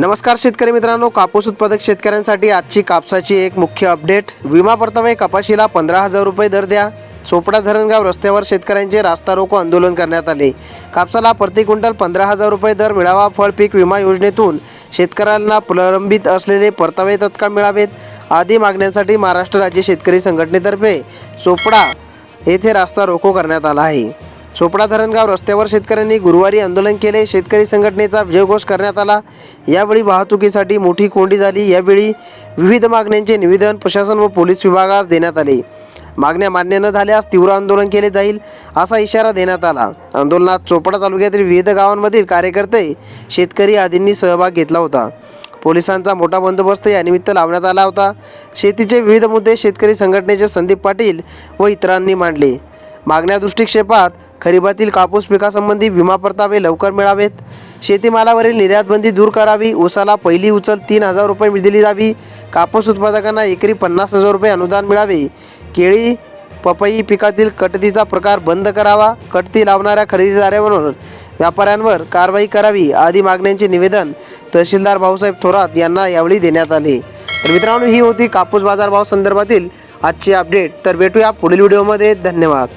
नमस्कार शेतकरी मित्रांनो कापूस उत्पादक शेतकऱ्यांसाठी आजची कापसाची एक मुख्य अपडेट. विमा परतावे कपाशीला पंधरा हजार रुपये दर द्या. चोपडा धरणगाव रस्त्यावर शेतकऱ्यांचे रास्ता रोको आंदोलन करण्यात आले. कापसाला प्रति क्विंटल पंधरा हजार रुपये दर मिळावा फळ पीक विमा योजनेतून. शेतकऱ्यांना प्रलंबित असलेले परतावे तत्काळ मिळावेत. आदी मागण्यांसाठी महाराष्ट्र राज्य शेतकरी संघटनेतर्फे चोपडा येथे रास्ता रोको करण्यात आला आहे. चोपडा धरणगाव रस्त्यावर शेतकऱ्यांनी गुरुवारी आंदोलन केले. शेतकरी संघटनेचा विजयघोष करण्यात आला. यावेळी वाहतुकीसाठी मोठी कोंडी झाली. यावेळी विविध मागण्यांचे निवेदन प्रशासन व पोलीस विभागास देण्यात आले. मागण्या मान्य न झाल्यास तीव्र आंदोलन केले जाईल असा इशारा देण्यात आला. आंदोलनात चोपडा तालुक्यातील विविध गावांमधील कार्यकर्ते शेतकरी आदींनी सहभाग घेतला होता. पोलिसांचा मोठा बंदोबस्त यानिमित्त लावण्यात आला होता. शेतीचे विविध मुद्दे शेतकरी संघटनेचे संदीप पाटील व इतरांनी मांडले. मागण्या दृष्टिक्षेपात खरीपातील कापूस पिकासंबंधी विमा परतावे लवकर मिळावेत. शेतीमालावरील निर्यातबंदी दूर करावी. ऊसाला पहिली उचल तीन हजार रुपये दिली जावी. कापूस उत्पादकांना एकरी पन्नास हजार रुपये अनुदान मिळावे. केळी पपई पिकातील कटतीचा प्रकार बंद करावा. कटती लावणाऱ्या खरेदीदारांवर व्यापाऱ्यांवर कारवाई करावी. आदी मागण्यांचे निवेदन तहसीलदार भाऊसाहेब थोरात यांना यावेळी देण्यात आले. तर मित्रांनो ही होती कापूस बाजारभाव संदर्भातील आजची अपडेट. तर भेटूया पुढील व्हिडिओमध्ये. धन्यवाद.